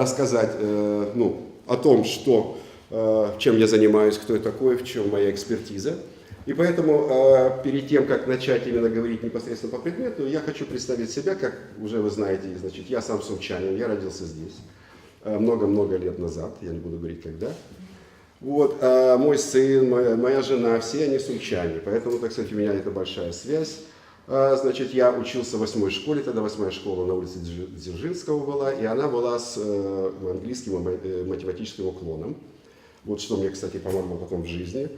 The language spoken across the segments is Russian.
рассказать э, ну, о том, что, э, чем я занимаюсь, кто я такой, в чем моя экспертиза. И поэтому э, перед тем, как начать именно говорить непосредственно по предмету, я хочу представить себя, как уже вы знаете, значит, я сам сумчанин, я родился здесь много-много лет назад, я не буду говорить когда. Вот, мой сын, моя, моя жена, все они сумчане, поэтому, так сказать, у меня это большая связь. А, Значит, я учился в восьмой школе, тогда восьмая школа на улице Дзержи- Дзержинского была, и она была с э, английским э, математическим уклоном. Вот что мне, кстати, помогло потом в жизни.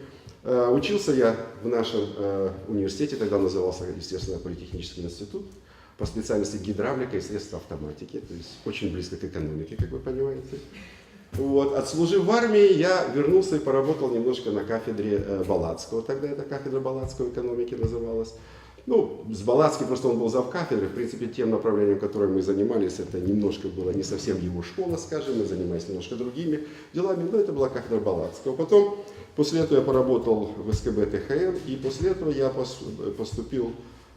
Э, Учился я в нашем э, университете, тогда назывался, естественно, Политехнический институт, по специальности гидравлика и средства автоматики, то есть очень близко к экономике, как вы понимаете. Вот. Отслужив в армии, я вернулся и поработал немножко на кафедре Балацкого. Тогда эта кафедра Балацкого экономики называлась. Ну, с Балацким просто он был зав кафедры. В принципе, тем направлением, которым мы занимались, это немножко было не совсем его школа, скажем, мы занимались немножко другими делами, но это была кафедра Балацкого. Потом, после этого я поработал в СКБ ТХН, и после этого я пос- поступил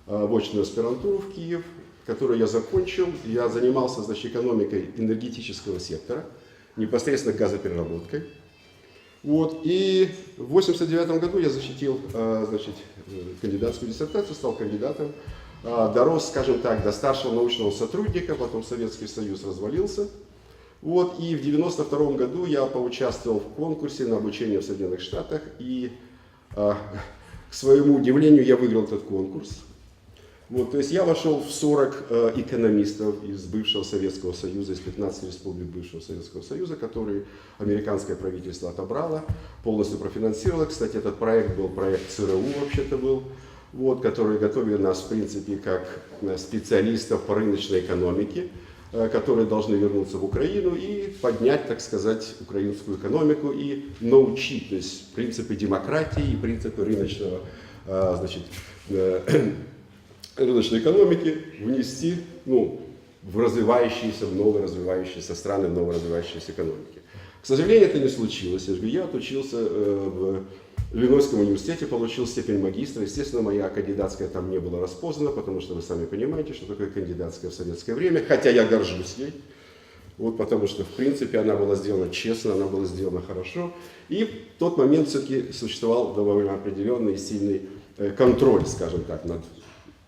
э, в очную аспирантуру в Киев, которую я закончил. Я занимался, значит, экономикой энергетического сектора, непосредственно газопереработкой. Вот, и в 89 году я защитил э, значит, э, кандидатскую диссертацию, стал кандидатом, э, дорос, скажем так, до старшего научного сотрудника, потом Советский Союз развалился. Вот, и в 92 году я поучаствовал в конкурсе на обучение в Соединенных Штатах, и к своему удивлению я выиграл этот конкурс. Вот, то есть я вошел в 40 э, экономистов из бывшего Советского Союза, из 15 республик бывшего Советского Союза, которые американское правительство отобрало, полностью профинансировало. Кстати, этот проект был проект ЦРУ вообще-то был, вот, которые готовили нас, в принципе, как э, специалистов по рыночной экономике, э, которые должны вернуться в Украину и поднять, так сказать, украинскую экономику и научить, то есть принципы демократии и принципы рыночного, э, значит, э, рыночной экономики внести ну, в развивающиеся, в новоразвивающиеся страны, в новоразвивающиеся экономики. К сожалению, это не случилось. Я, говорю, я отучился э, в Иллинойском университете, получил степень магистра. Естественно, моя кандидатская там не была распознана, потому что вы сами понимаете, что такое кандидатская в советское время, хотя я горжусь ей. Вот потому что, в принципе, она была сделана честно, она была сделана хорошо. И в тот момент все-таки существовал довольно определенный и сильный э, контроль, скажем так, над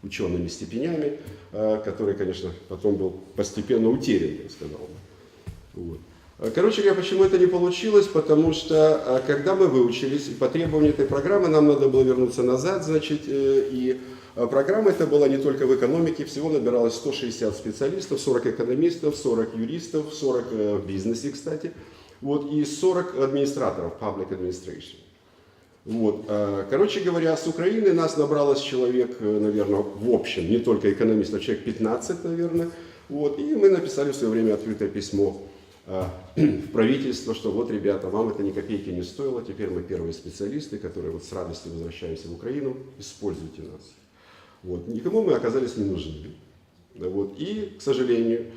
учеными степенями, э, который, конечно, потом был постепенно утерян, я сказал бы. Вот. Э, Короче говоря, почему это не получилось? Потому что э, когда мы выучились, по требованию этой программы нам надо было вернуться назад, значит, и программа эта была не только в экономике, всего набиралось 160 специалистов, 40 экономистов, 40 юристов, 40 э, в бизнесе, кстати, вот, и 40 администраторов, public administration. Вот. э, Короче говоря, с Украины нас набралось человек, э, наверное, в общем, не только экономистов, человек 15, наверное. Вот. И мы написали в свое время открытое письмо э, в правительство, что вот, ребята, вам это ни копейки не стоило, теперь мы первые специалисты, которые вот с радостью возвращаемся в Украину, используйте нас. Вот. Никому мы оказались не нужны. Вот. И, к сожалению,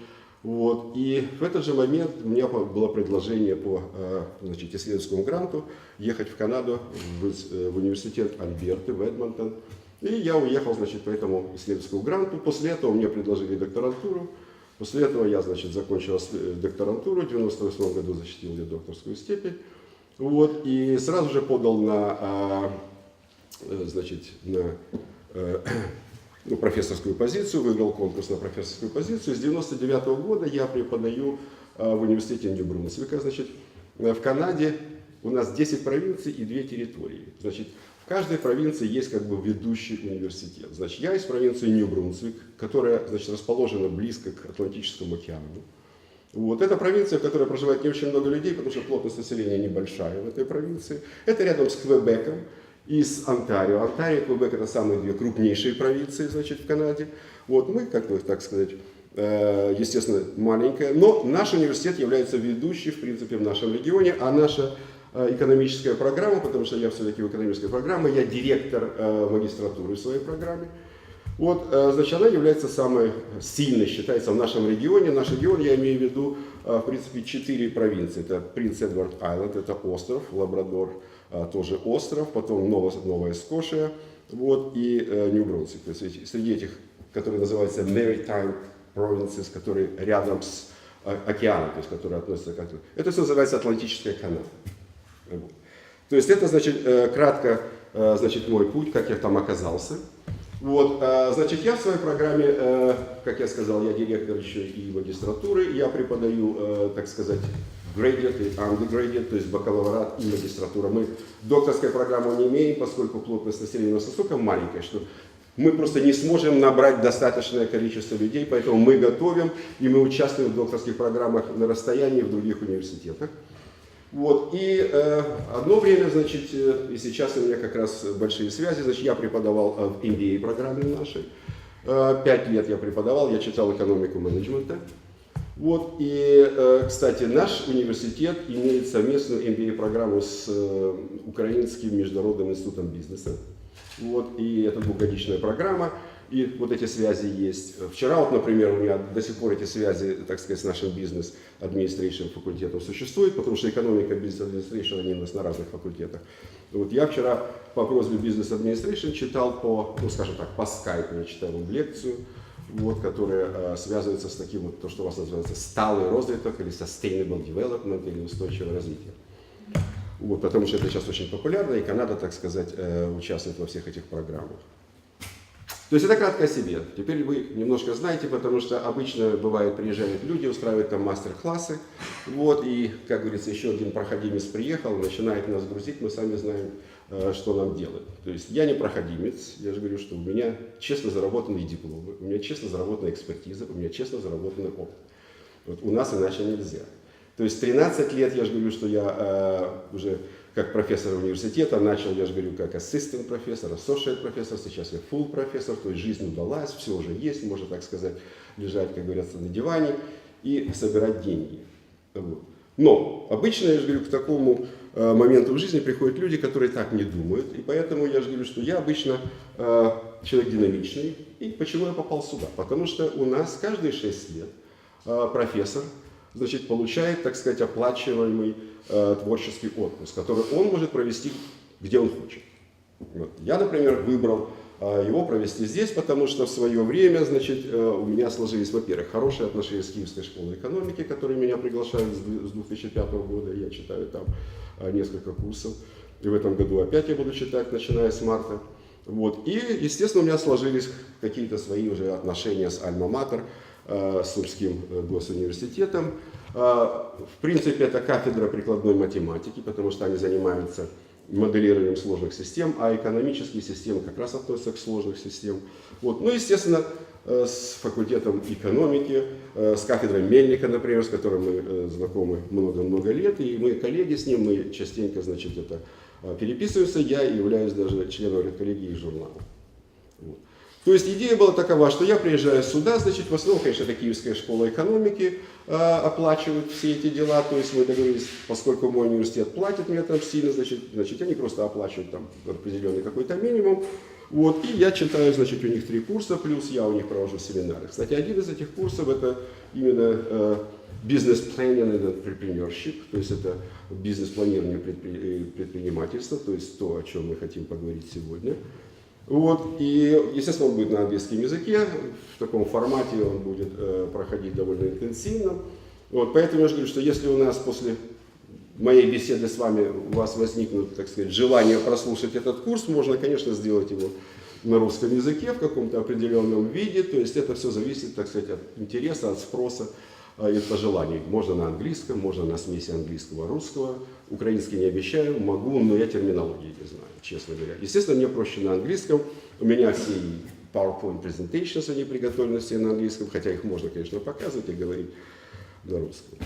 вот. И в этот же момент у меня было предложение по э, значит, исследовательскому гранту ехать в Канаду, в, э, в университет Альберты, в Эдмонтон. И я уехал значит, по этому исследовательскому гранту. После этого мне предложили докторантуру. После этого я значит, закончил ис- докторантуру, в 1998 году защитил я докторскую степень. Вот, и сразу же подал на, а, э, значит, на э, ну, профессорскую позицию, выиграл конкурс на профессорскую позицию. С 99 года я преподаю а, в университете Нью-Брунсвика. Значит, э, в Канаде у нас 10 провинций и 2 территории. Значит, в каждой провинции есть как бы ведущий университет. Значит, я из провинции Нью-Брунсвик, которая значит, расположена близко к Атлантическому океану. Вот. Это провинция, в которой проживает не очень много людей, потому что плотность населения небольшая в этой провинции. Это рядом с Квебеком и с Онтарио. Онтарио и Квебек это самые две крупнейшие провинции значит, в Канаде. Вот мы, как бы так сказать, э, естественно, маленькая, но наш университет является ведущий, в принципе, в нашем регионе, а наша э, экономическая программа, потому что я все-таки в экономической программе, я директор э, магистратуры в своей программе. Вот, значит, она является самой сильной, считается, в нашем регионе. Наш регион, я имею в виду, в принципе, четыре провинции. Это Принц Эдвард Айленд, это остров, Лабрадор тоже остров, потом Новая, Новая Скошия, вот, и э, Нью-Брунсвик. То есть среди этих который называется Maritime Provinces, который рядом с э, океаном, то есть который относится к Это все называется Атлантическая Канада. Вот. То есть это, значит, э, кратко, э, значит, мой путь, как я там оказался. Вот, значит, я в своей программе, как я сказал, я директор еще и магистратуры, я преподаю, так сказать, graduate и undergraduate, то есть бакалаврат и магистратура. Мы докторской программу не имеем, поскольку плотность населения у нас настолько маленькая, что мы просто не сможем набрать достаточное количество людей, поэтому мы готовим и мы участвуем в докторских программах на расстоянии в других университетах. Вот, и э, одно время, значит, э, и сейчас у меня как раз большие связи, значит, я преподавал э, в MBA программе нашей. Э, пять лет я преподавал, я читал экономику менеджмента. Вот, и, э, кстати, наш университет имеет совместную MBA-программу с э, Украинским международным институтом бизнеса. Вот, и это двухгодичная программа, и вот эти связи есть. Вчера, вот, например, у меня до сих пор эти связи, так сказать, с нашим бизнес администрацией факультетом существуют, потому что экономика, бизнес администрация, они у нас на разных факультетах. Вот я вчера по просьбе бизнес администрации читал по, ну, скажем так, по скайпу, я читал лекцию, вот, которая э, связывается с таким, вот, то, что у вас называется сталый розвиток или sustainable development или устойчивое развитие. Вот, потому что это сейчас очень популярно, и Канада, так сказать, э, участвует во всех этих программах. То есть это кратко о себе. Теперь вы немножко знаете, потому что обычно бывает, приезжают люди, устраивают там мастер-классы, вот, и, как говорится, еще один проходимец приехал, начинает нас грузить, мы сами знаем, что нам делать. То есть я не проходимец, я же говорю, что у меня честно заработанные дипломы, у меня честно заработанная экспертиза, у меня честно заработанный опыт. Вот у нас иначе нельзя. То есть 13 лет, я же говорю, что я э, уже как профессор университета начал, я же говорю, как ассистент профессор, associate профессор, сейчас я full профессор, то есть жизнь удалась, все уже есть, можно так сказать, лежать, как говорится, на диване и собирать деньги. Вот. Но обычно, я же говорю, к такому э, моменту в жизни приходят люди, которые так не думают, и поэтому я же говорю, что я обычно э, человек динамичный, и почему я попал сюда? Потому что у нас каждые 6 лет э, профессор значит, получает, так сказать, оплачиваемый творческий отпуск, который он может провести где он хочет. Вот. Я, например, выбрал его провести здесь, потому что в свое время, значит, э, у меня сложились, во-первых, хорошие отношения с Киевской школой экономики, которые меня приглашают с 2005 года, я читаю там э, несколько курсов, и в этом году опять я буду читать, начиная с марта. Вот. И, естественно, у меня сложились какие-то свои уже отношения с Альма-Матер, Э, Сурским э, госуниверситетом. В принципе, это кафедра прикладной математики, потому что они занимаются моделированием сложных систем, а экономические системы как раз относятся к сложным системам. Вот. Ну, естественно, с факультетом экономики, с кафедрой Мельника, например, с которым мы знакомы много-много лет, и мы коллеги с ним, мы частенько, значит, это переписываемся, я являюсь даже членом редколлегии журнала. Вот. То есть идея была такова, что я приезжаю сюда, значит, в основном, конечно, это Киевская школа экономики э, оплачивает все эти дела, то есть мы договорились, поскольку мой университет платит мне там сильно, значит, значит они просто оплачивают там определенный какой-то минимум, вот, и я читаю, значит, у них три курса, плюс я у них провожу семинары. Кстати, один из этих курсов это именно э, бизнес planning and entrepreneurship, то есть это бизнес-планирование предпри предпринимательства, то есть то, о чем мы хотим поговорить сегодня. Вот, и, естественно, он будет на английском языке, в таком формате он будет э, проходить довольно интенсивно. Вот, поэтому я же говорю, что если у нас после моей беседы с вами у вас возникнут, так сказать, желание прослушать этот курс, можно, конечно, сделать его на русском языке в каком-то определенном виде. То есть это все зависит, так сказать, от интереса, от спроса и от пожеланий. Можно на английском, можно на смеси английского и русского. Украинский не обещаю, могу, но я терминологии не знаю, честно говоря. Естественно, мне проще на английском. У меня все PowerPoint presentations, они приготовлены все на английском, хотя их можно, конечно, показывать и говорить на русском.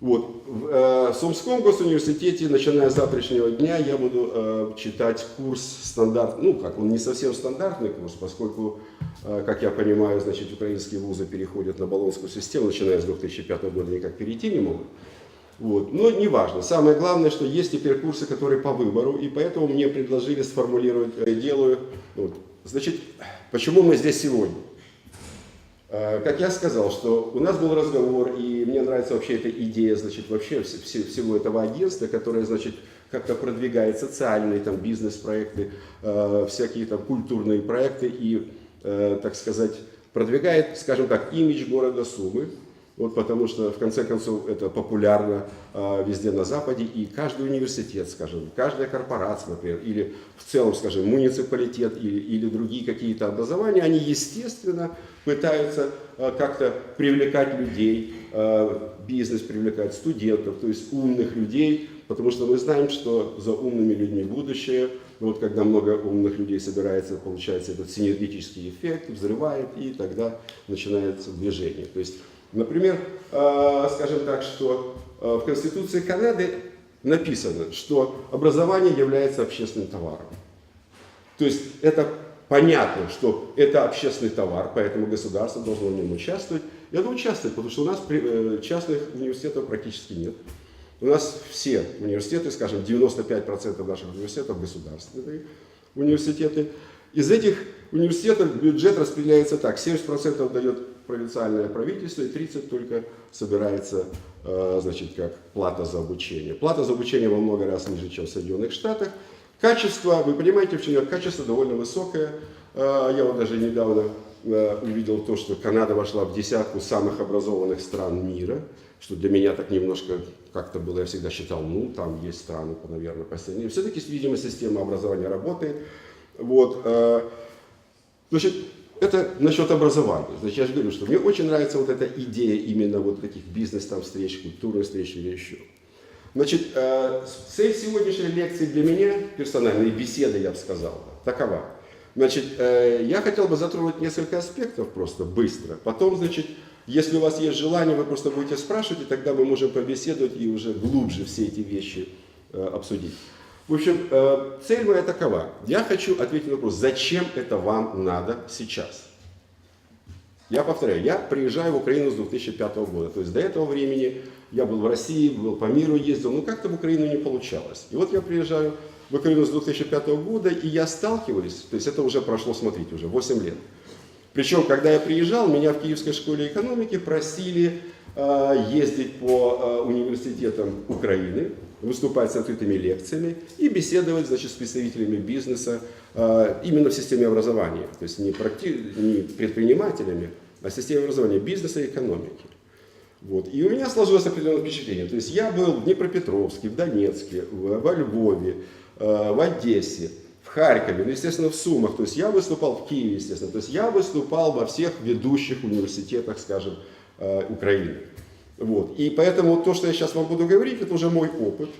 Вот. В э, Сумском госуниверситете, начиная с завтрашнего дня, я буду э, читать курс стандарт, ну как, он не совсем стандартный курс, поскольку, э, как я понимаю, значит, украинские вузы переходят на баллонскую систему, начиная с 2005 года никак перейти не могут. Вот. Но неважно. Самое главное, что есть теперь курсы, которые по выбору, и поэтому мне предложили сформулировать, я делаю. Вот. Значит, почему мы здесь сегодня? Э, как я сказал, что у нас был разговор, и мне нравится вообще эта идея, значит, вообще всего этого агентства, которое, значит, как-то продвигает социальные там бизнес-проекты, э, всякие там культурные проекты и, э, так сказать, продвигает, скажем так, имидж города Сумы, вот потому что, в конце концов, это популярно э, везде на Западе, и каждый университет, скажем, каждая корпорация, например, или в целом, скажем, муниципалитет или, или другие какие-то образования, они, естественно, пытаются э, как-то привлекать людей, э, бизнес привлекать студентов, то есть умных людей, потому что мы знаем, что за умными людьми будущее. Вот когда много умных людей собирается, получается этот синергетический эффект, взрывает, и тогда начинается движение. То есть Например, э, скажем так, что э, в Конституции Канады написано, что образование является общественным товаром. То есть это понятно, что это общественный товар, поэтому государство должно в нем участвовать. И оно участвует, потому что у нас э, частных университетов практически нет. У нас все университеты, скажем, 95% наших университетов государственные университеты. Из этих университетов бюджет распределяется так. 70% дает провинциальное правительство, и 30 только собирается, э, значит, как плата за обучение. Плата за обучение во много раз ниже, чем в Соединенных Штатах. Качество, вы понимаете, в чем качество довольно высокое. Э, я вот даже недавно э, увидел то, что Канада вошла в десятку самых образованных стран мира, что для меня так немножко как-то было, я всегда считал, ну, там есть страны, наверное, посильнее. Все-таки, видимо, система образования работает. Вот. Значит, это насчет образования. Значит, я же говорю, что мне очень нравится вот эта идея именно вот таких бизнес-там встреч, культурных встреч или еще. Значит, э, цель сегодняшней лекции для меня, персональной беседы, я бы сказал, такова. Значит, э, я хотел бы затронуть несколько аспектов просто быстро. Потом, значит, если у вас есть желание, вы просто будете спрашивать, и тогда мы можем побеседовать и уже глубже все эти вещи э, обсудить. В общем, э, цель моя такова. Я хочу ответить на вопрос, зачем это вам надо сейчас? Я повторяю, я приезжаю в Украину с 2005 года. То есть до этого времени я был в России, был по миру ездил, но как-то в Украину не получалось. И вот я приезжаю в Украину с 2005 года, и я сталкиваюсь, то есть это уже прошло, смотрите, уже 8 лет. Причем, когда я приезжал, меня в Киевской школе экономики просили э, ездить по э, университетам Украины, выступать с открытыми лекциями и беседовать значит, с представителями бизнеса э, именно в системе образования. То есть не, практи... не предпринимателями, а системе образования бизнеса и экономики. Вот. И у меня сложилось определенное впечатление. То есть я был в Днепропетровске, в Донецке, в, во Львове, э, в Одессе, в Харькове, ну, естественно, в Сумах. То есть я выступал в Киеве, естественно. То есть я выступал во всех ведущих университетах, скажем, э, Украины. Вот. И поэтому то, что я сейчас вам буду говорить, это уже мой опыт,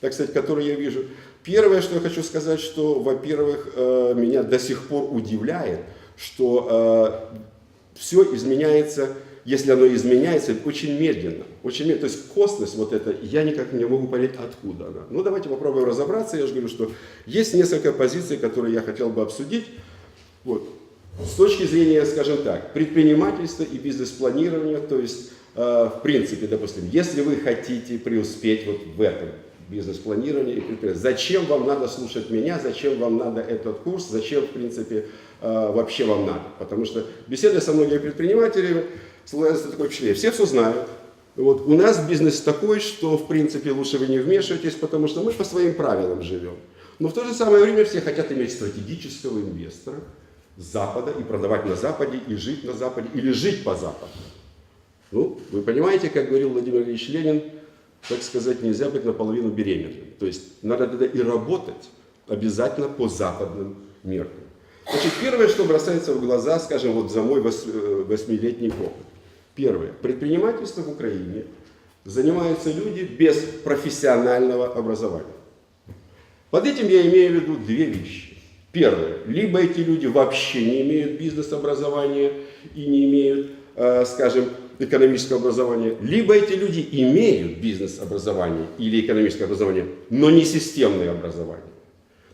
так сказать, который я вижу. Первое, что я хочу сказать, что, во-первых, э, меня до сих пор удивляет, что э, все изменяется, если оно изменяется, очень медленно. Очень медленно. То есть косность вот это, я никак не могу понять, откуда она. Ну, давайте попробуем разобраться. Я же говорю, что есть несколько позиций, которые я хотел бы обсудить. Вот. С точки зрения, скажем так, предпринимательства и бизнес-планирования, то есть в принципе, допустим, если вы хотите преуспеть вот в этом бизнес-планировании и зачем вам надо слушать меня, зачем вам надо этот курс, зачем, в принципе, э, вообще вам надо. Потому что беседуя со многими предпринимателями, складывается такое впечатление, все все знают, вот, у нас бизнес такой, что, в принципе, лучше вы не вмешиваетесь, потому что мы по своим правилам живем. Но в то же самое время все хотят иметь стратегического инвестора Запада и продавать на Западе, и жить на Западе, или жить по Западу. Ну, вы понимаете, как говорил Владимир Ильич Ленин, так сказать, нельзя быть наполовину беременным. То есть надо тогда и работать обязательно по западным меркам. Значит, первое, что бросается в глаза, скажем, вот за мой э, восьмилетний опыт. Первое. Предпринимательство в Украине занимаются люди без профессионального образования. Под этим я имею в виду две вещи. Первое. Либо эти люди вообще не имеют бизнес-образования и не имеют, э, скажем, экономического образования, либо эти люди имеют бизнес-образование или экономическое образование, но не системное образование.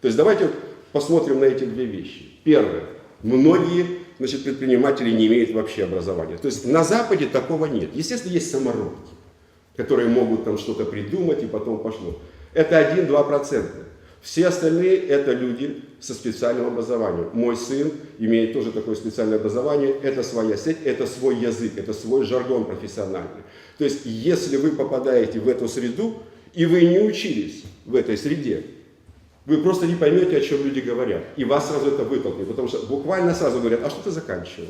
То есть давайте посмотрим на эти две вещи. Первое. Многие значит, предприниматели не имеют вообще образования. То есть на Западе такого нет. Естественно, есть самородки, которые могут там что-то придумать и потом пошло. Это 1-2%. Все остальные это люди со специальным образованием. Мой сын имеет тоже такое специальное образование. Это своя сеть, это свой язык, это свой жаргон профессиональный. То есть, если вы попадаете в эту среду, и вы не учились в этой среде, вы просто не поймете, о чем люди говорят. И вас сразу это вытолкнет. Потому что буквально сразу говорят, а что ты заканчивал?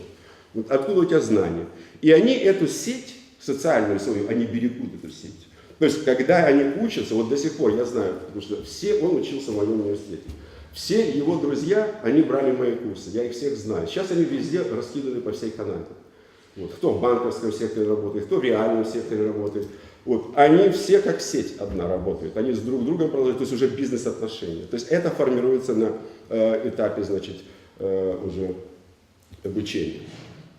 Вот откуда у тебя знания? И они эту сеть, социальную свою, они берегут эту сеть. То есть, когда они учатся, вот до сих пор я знаю, потому что все, он учился в моем университете. Все его друзья, они брали мои курсы, я их всех знаю. Сейчас они везде раскиданы по всей Канаде. Вот, кто в банковском секторе работает, кто в реальном секторе работает. Вот, они все как сеть одна работают, они с друг другом продолжают, то есть уже бизнес-отношения. То есть это формируется на э, этапе, значит, э, уже обучения.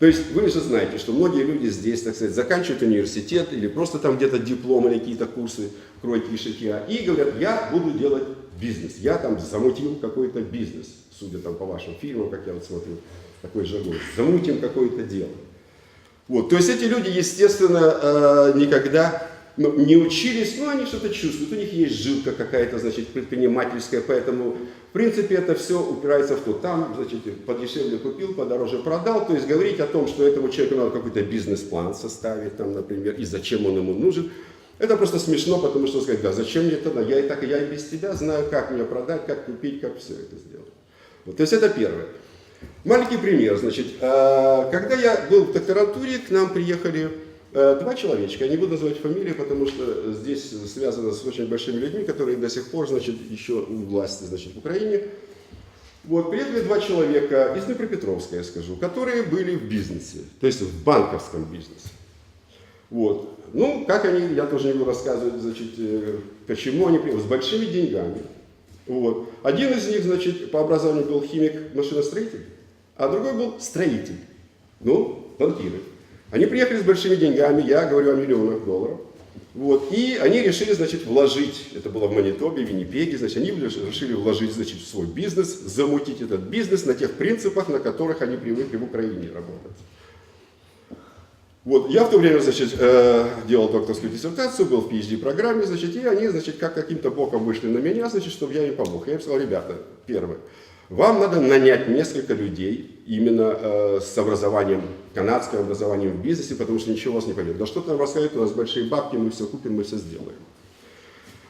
То есть вы же знаете, что многие люди здесь, так сказать, заканчивают университет или просто там где-то диплом или какие-то курсы кройки и шитья и говорят, я буду делать бизнес, я там замутил какой-то бизнес, судя там по вашим фильмам, как я вот смотрю, такой жаргон, замутим какое-то дело. Вот, то есть эти люди, естественно, э, никогда ну, не учились, но они что-то чувствуют, у них есть жилка какая-то, значит, предпринимательская, поэтому, в принципе, это все упирается в то, там, значит, подешевле купил, подороже продал, то есть говорить о том, что этому человеку надо какой-то бизнес-план составить, там, например, и зачем он ему нужен, это просто смешно, потому что сказать, да, зачем мне это, я и так, я и без тебя знаю, как мне продать, как купить, как все это сделать. Вот, то есть это первое. Маленький пример, значит, э, когда я был в докторантуре, к нам приехали два человечка, я не буду называть фамилии, потому что здесь связано с очень большими людьми, которые до сих пор, значит, еще у власти, значит, в Украине. Вот, приехали два человека из Днепропетровска, я скажу, которые были в бизнесе, то есть в банковском бизнесе. Вот. Ну, как они, я тоже не буду рассказывать, значит, э, почему они приехали, с большими деньгами. Вот. Один из них, значит, по образованию был химик-машиностроитель, а другой был строитель. Ну, банкиры. Они приехали с большими деньгами, я говорю о миллионах долларов. Вот, и они решили, значит, вложить, это было в Манитобе, в Виннипеге, значит, они решили вложить, значит, в свой бизнес, замутить этот бизнес на тех принципах, на которых они привыкли в Украине работать. Вот, я в то время, значит, э, делал докторскую диссертацию, был в PhD-программе, значит, и они, значит, как каким-то боком вышли на меня, значит, чтобы я им помог. Я им сказал, ребята, первое, вам надо нанять несколько людей именно э, с образованием, канадским образованием в бизнесе, потому что ничего вас не поймет. Да что там рассказывает, у нас большие бабки, мы все купим, мы все сделаем.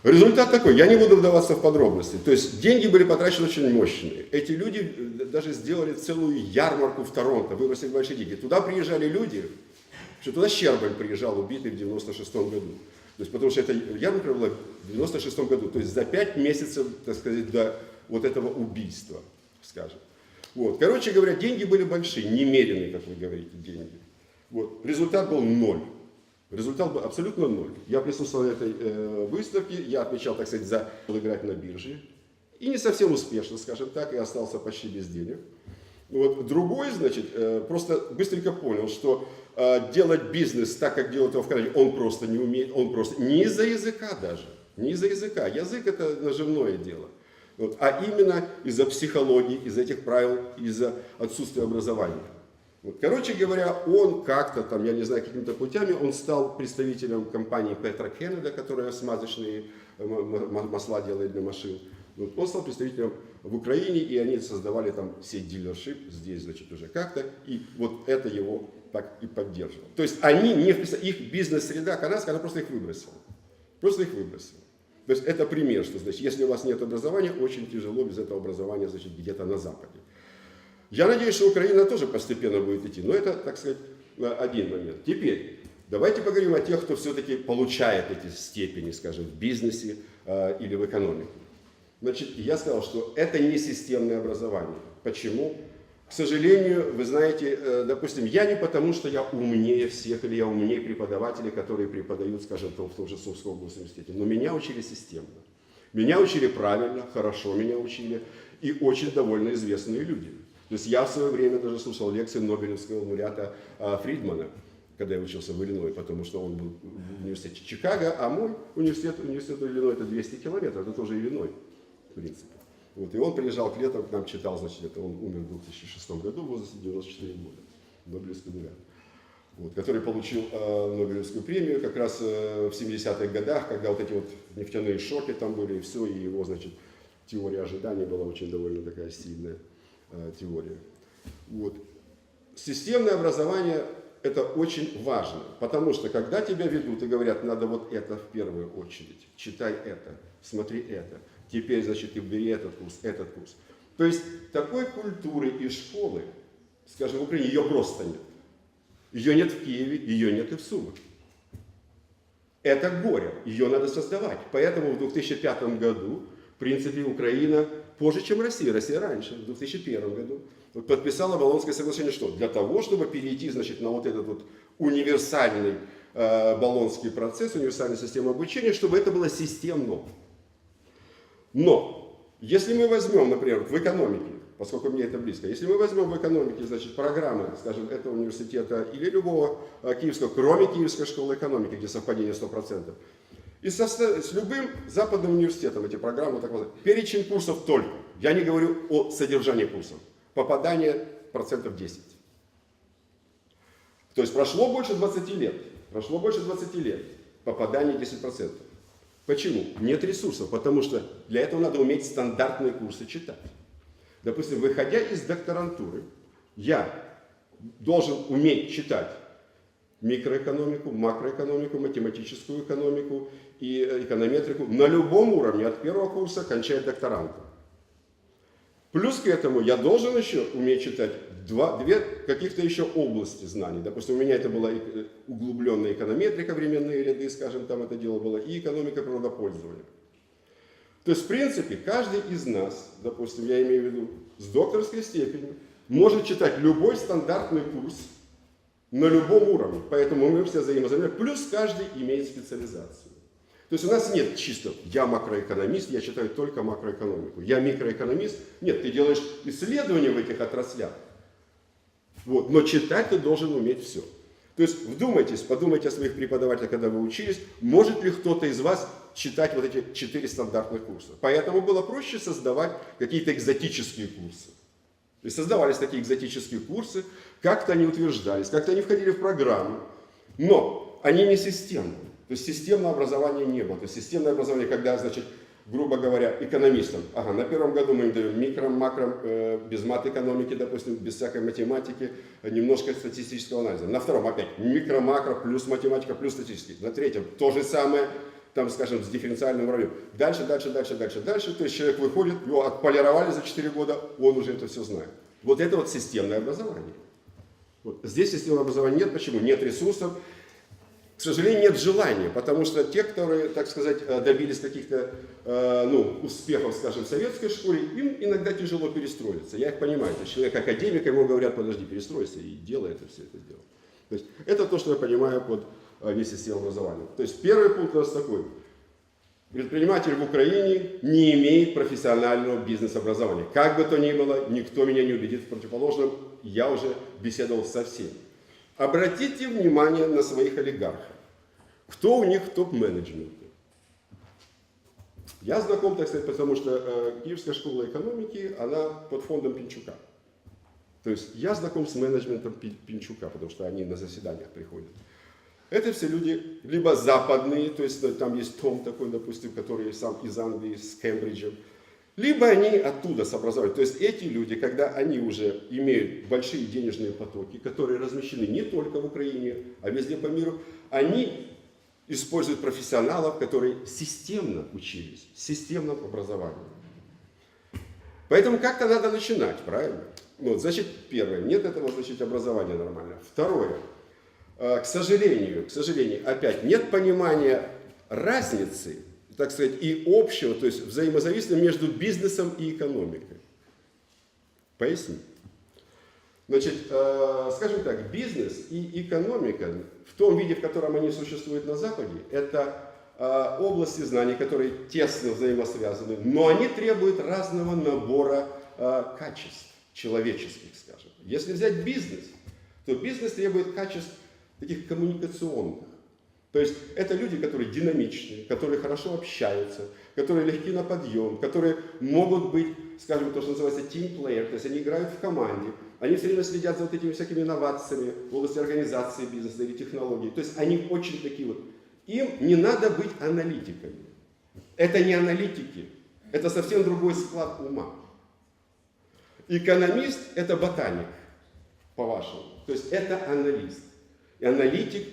Результат такой, я не буду вдаваться в подробности. То есть деньги были потрачены очень мощные. Эти люди э, даже сделали целую ярмарку в Торонто, выбросили большие деньги. Туда приезжали люди, что туда Щербань приезжал, убитый в 96 году. То есть, потому что это ярмарка была в 96 году, то есть за пять месяцев, так сказать, до вот этого убийства, скажем. Вот. Короче говоря, деньги были большие, немеренные, как вы говорите, деньги. Вот. Результат был ноль. Результат был абсолютно ноль. Я присутствовал на этой э, выставке, я отвечал, так сказать, за играть на бирже. И не совсем успешно, скажем так, и остался почти без денег. Вот. Другой, значит, э, просто быстренько понял, что э, делать бизнес так, как делают его в Канаде, он просто не умеет, он просто не из-за языка даже, не из-за языка. Язык это наживное дело. Вот, а именно из-за психологии, из за этих правил, из-за отсутствия образования. Вот, короче говоря, он как-то там, я не знаю, какими-то путями, он стал представителем компании Петра Кеннеда, которая смазочные э, масла делает для машин. Вот, он стал представителем в Украине, и они создавали там сеть дилершип здесь, значит, уже как-то, и вот это его так и поддерживало. То есть они не их бизнес-среда канадская, она просто их выбросила. Просто их выбросила. То есть это пример, что значит, если у вас нет образования, очень тяжело без этого образования значит, где-то на Западе. Я надеюсь, что Украина тоже постепенно будет идти, но это, так сказать, один момент. Теперь, давайте поговорим о тех, кто все-таки получает эти степени, скажем, в бизнесе э, или в экономике. Значит, я сказал, что это не системное образование. Почему? К сожалению, вы знаете, э, допустим, я не потому, что я умнее всех или я умнее преподавателей, которые преподают, скажем, в том же Совском университете, но меня учили системно. Меня учили правильно, хорошо меня учили, и очень довольно известные люди. То есть я в свое время даже слушал лекции Нобелевского лауреата а, Фридмана, когда я учился в Иллиной, потому что он был в университете Чикаго, а мой университет, университет Иллиной это 200 километров, это тоже Иллиной, в принципе. Вот, и он приезжал к лету, к нам читал, значит, это он умер в 2006 году в возрасте 94 года, Нобелевский лауреат, вот, который получил э, Нобелевскую премию как раз э, в 70-х годах, когда вот эти вот нефтяные шоки там были, и все, и его, значит, теория ожидания была очень довольно такая сильная э, теория. Вот. Системное образование это очень важно, потому что когда тебя ведут и говорят, надо вот это в первую очередь, читай это, смотри это, теперь, значит, ты бери этот курс, этот курс. То есть такой культуры и школы, скажем, в Украине ее просто нет. Ее нет в Киеве, ее нет и в Сумах. Это горе, ее надо создавать. Поэтому в 2005 году, в принципе, Украина позже, чем Россия, Россия раньше, в 2001 году, подписала Болонское соглашение что? Для того, чтобы перейти значит, на вот этот вот универсальный э, Болонский процесс, универсальную систему обучения, чтобы это было системно. Но, если мы возьмем, например, в экономике, поскольку мне это близко, если мы возьмем в экономике, значит, программы, скажем, этого университета или любого э, киевского, кроме Киевской школы экономики, где совпадение 100%, и со, с любым западным университетом эти программы, так называемые, перечень курсов только. Я не говорю о содержании курсов. Попадание процентов 10. То есть прошло больше 20 лет. Прошло больше 20 лет. Попадание 10%. Почему? Нет ресурсов, потому что для этого надо уметь стандартные курсы читать. Допустим, выходя из докторантуры, я должен уметь читать микроэкономику, макроэкономику, математическую экономику и э, эконометрику на любом уровне, от первого курса кончая докторантом. Плюс к этому я должен еще уметь читать два, две каких-то еще области знаний. Допустим, у меня это была э, углубленная эконометрика, временные ряды, скажем, там это дело было, и экономика природопользования. То есть, в принципе, каждый из нас, допустим, я имею в виду, с докторской степенью, может читать любой стандартный курс на любом уровне. Поэтому мы все взаимозаменяем. Плюс каждый имеет специализацию. То есть у нас нет чисто «я макроэкономист, я читаю только макроэкономику», «я микроэкономист». Нет, ты делаешь исследования в этих отраслях. Вот. Но читать ты должен уметь все. То есть вдумайтесь, подумайте о своих преподавателях, когда вы учились, может ли кто-то из вас читать вот эти четыре стандартных курса. Поэтому было проще создавать какие-то экзотические курсы. То есть создавались такие экзотические курсы, как-то они утверждались, как-то они входили в программу, но они не системные. То есть системного образования не было. То есть системное образование, когда, значит, грубо говоря, экономистам. Ага, на первом году мы им даем микро, макро, э, без мат-экономики, допустим, без всякой математики, немножко статистического анализа. На втором опять микро, макро, плюс математика, плюс статистика. На третьем то же самое, там, скажем, с дифференциальным уровнем. Дальше, дальше, дальше, дальше, дальше. То есть человек выходит, его отполировали за 4 года, он уже это все знает. Вот это вот системное образование. Вот. Здесь системного образования нет. Почему? Нет ресурсов, к сожалению, нет желания, потому что те, которые, так сказать, э, добились каких-то э, ну, успехов, скажем, в советской школе, им иногда тяжело перестроиться. Я их понимаю. То есть человек академик, ему говорят, подожди, перестройся, и делай это все это дело. То есть это то, что я понимаю под э, несистемным образованием. То есть первый пункт у нас такой. Предприниматель в Украине не имеет профессионального бизнес-образования. Как бы то ни было, никто меня не убедит в противоположном. Я уже беседовал со всеми. Обратите внимание на своих олигархов. Кто у них в топ-менеджменте? Я знаком, так сказать, потому что э, Киевская школа экономики, она под фондом Пинчука. То есть я знаком с менеджментом Пинчука, потому что они на заседаниях приходят. Это все люди либо западные, то есть э, там есть Том такой, допустим, который сам из Англии, с Кембриджем, либо они оттуда с образования. То есть эти люди, когда они уже имеют большие денежные потоки, которые размещены не только в Украине, а везде по миру, они используют профессионалов, которые системно учились, системном образовании. Поэтому как-то надо начинать, правильно? Ну, значит, первое, нет этого, значит, образования нормального. Второе, э, к сожалению, к сожалению, опять нет понимания разницы так сказать, и общего, то есть взаимозависимого между бизнесом и экономикой. Поясню. Значит, э, скажем так, бизнес и экономика в том виде, в котором они существуют на Западе, это э, области знаний, которые тесно взаимосвязаны, но они требуют разного набора э, качеств человеческих, скажем. Если взять бизнес, то бизнес требует качеств таких коммуникационных. То есть это люди, которые динамичные, которые хорошо общаются, которые легки на подъем, которые могут быть, скажем, то, что называется team player, то есть они играют в команде, они все время следят за вот этими всякими инновациями в области организации бизнеса или технологий. То есть они очень такие вот. Им не надо быть аналитиками. Это не аналитики, это совсем другой склад ума. Экономист – это ботаник, по-вашему. То есть это аналист. И аналитик,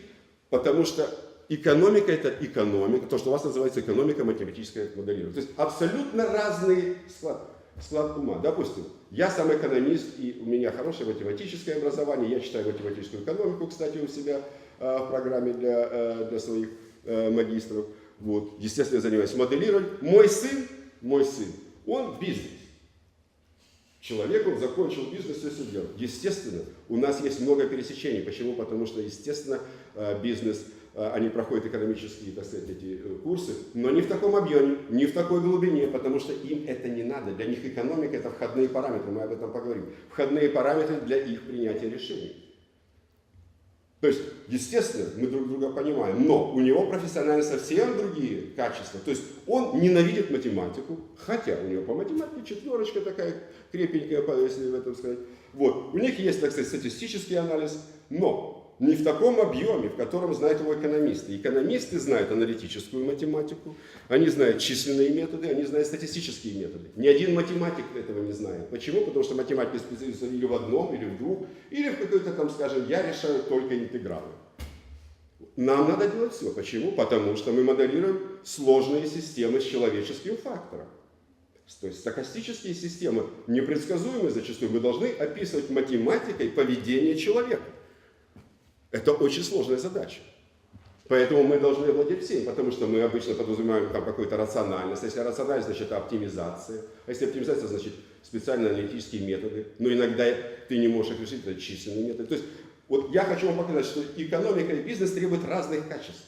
потому что Экономика – это экономика, то, что у вас называется экономика, математическое моделирование. То есть абсолютно разные склады. склад ума. Допустим, я сам экономист, и у меня хорошее математическое образование, я читаю математическую экономику, кстати, у себя э, в программе для, э, для своих э, магистров. Вот. Естественно, я занимаюсь моделированием. Мой сын, мой сын, он бизнес. Человек, он закончил бизнес, все, все делает. Естественно, у нас есть много пересечений. Почему? Потому что, естественно, э, бизнес, они проходят экономические, так сказать, эти э, курсы, но не в таком объеме, не в такой глубине, потому что им это не надо. Для них экономика – это входные параметры, мы об этом поговорим. Входные параметры для их принятия решений. То есть, естественно, мы друг друга понимаем, но у него профессионально совсем другие качества. То есть он ненавидит математику, хотя у него по математике четверочка такая крепенькая, если в этом сказать. Вот. У них есть, так сказать, статистический анализ, но не в таком объеме, в котором знают его экономисты. Экономисты знают аналитическую математику, они знают численные методы, они знают статистические методы. Ни один математик этого не знает. Почему? Потому что математики специализируются или в одном, или в двух, или в какой-то там, скажем, я решаю только интегралы. Нам надо делать все. Почему? Потому что мы моделируем сложные системы с человеческим фактором. То есть стахастические системы непредсказуемые зачастую. Мы должны описывать математикой поведение человека. Это очень сложная задача. Поэтому мы должны владеть всем, потому что мы обычно подразумеваем там какую-то рациональность. Если рациональность, значит оптимизация. А если оптимизация, значит специальные аналитические методы. Но иногда ты не можешь их решить, это численные методы. То есть вот я хочу вам показать, что экономика и бизнес требуют разных качеств.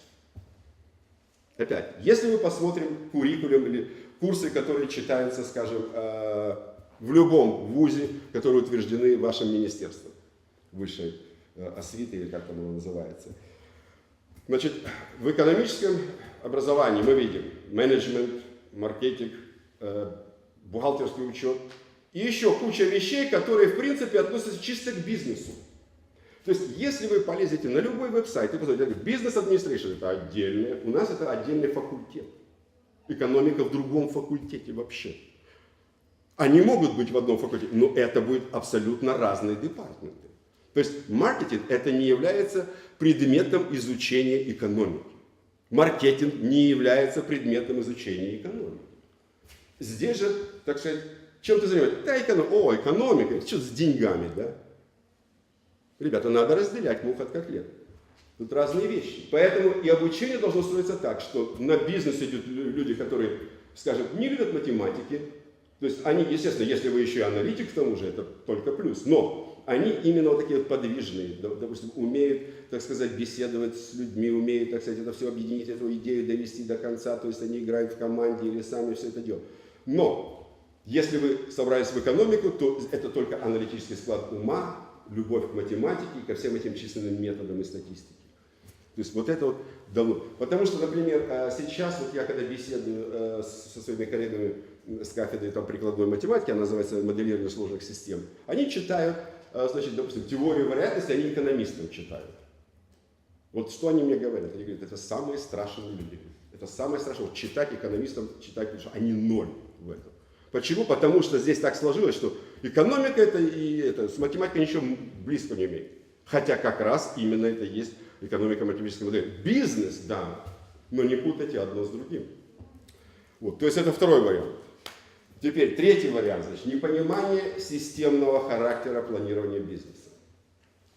Опять, если мы посмотрим куррикулум или курсы, которые читаются, скажем, э, в любом вузе, которые утверждены вашим министерством высшей освиты, или как там оно называется. Значит, в экономическом образовании мы видим менеджмент, маркетинг, э, бухгалтерский учет и еще куча вещей, которые в принципе относятся чисто к бизнесу. То есть, если вы полезете на любой веб-сайт и посмотрите, бизнес администрация это отдельное, у нас это отдельный факультет. Экономика в другом факультете вообще. Они могут быть в одном факультете, но это будет абсолютно разные департаменты. То есть маркетинг это не является предметом изучения экономики. Маркетинг не является предметом изучения экономики. Здесь же, так сказать, чем ты занимаешься? Да, экономика. О, экономика, что с деньгами, да? Ребята, надо разделять мух от котлет. Тут разные вещи. Поэтому и обучение должно строиться так, что на бизнес идут люди, которые, скажем, не любят математики. То есть они, естественно, если вы еще и аналитик к тому же, это только плюс. Но они именно вот такие вот подвижные, допустим, умеют, так сказать, беседовать с людьми, умеют, так сказать, это все объединить, эту идею довести до конца, то есть они играют в команде или сами все это делают. Но если вы собрались в экономику, то это только аналитический склад ума, любовь к математике и ко всем этим численным методам и статистике. То есть вот это вот давно. Потому что, например, э, сейчас вот я когда беседую э, со своими коллегами с кафедры там, прикладной математики, она называется моделирование сложных систем, они читают а, значит, допустим, теорию вероятности они экономистам читают. Вот что они мне говорят? Они говорят, это самые страшные люди. Это самое страшное. Вот читать экономистам, читать, что они ноль в этом. Почему? Потому что здесь так сложилось, что экономика это и это, с математикой ничего близко не имеет. Хотя как раз именно это есть экономика математической модели. Бизнес, да, но не путайте одно с другим. Вот, то есть это второй вариант. Теперь третий вариант, значит, непонимание системного характера планирования бизнеса.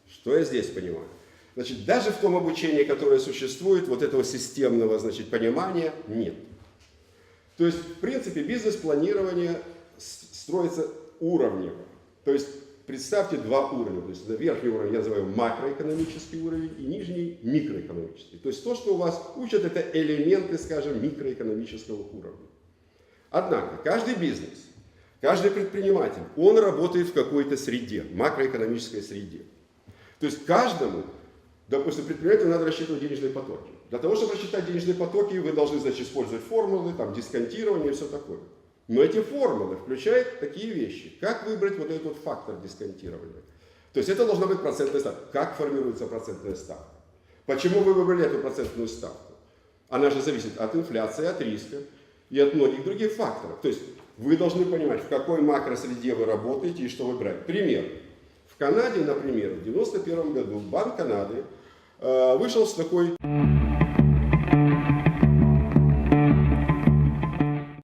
Что я здесь понимаю? Значит, даже в том обучении, которое существует, вот этого системного, значит, понимания нет. То есть, в принципе, бизнес-планирование строится уровнево. То есть, представьте два уровня. То есть, верхний уровень я называю макроэкономический уровень и нижний микроэкономический. То есть, то, что у вас учат, это элементы, скажем, микроэкономического уровня. Однако каждый бизнес, каждый предприниматель, он работает в какой-то среде, макроэкономической среде. То есть каждому, допустим, предпринимателю надо рассчитывать денежные потоки. Для того, чтобы рассчитать денежные потоки, вы должны, значит, использовать формулы, там, дисконтирование и все такое. Но эти формулы включают такие вещи. Как выбрать вот этот вот фактор дисконтирования? То есть это должна быть процентная ставка. Как формируется процентная ставка? Почему вы выбрали эту процентную ставку? Она же зависит от инфляции, от риска и от многих других факторов. То есть вы должны понимать, в какой макросреде вы работаете и что выбирать. Пример. В Канаде, например, в 1991 году Банк Канады э, вышел с такой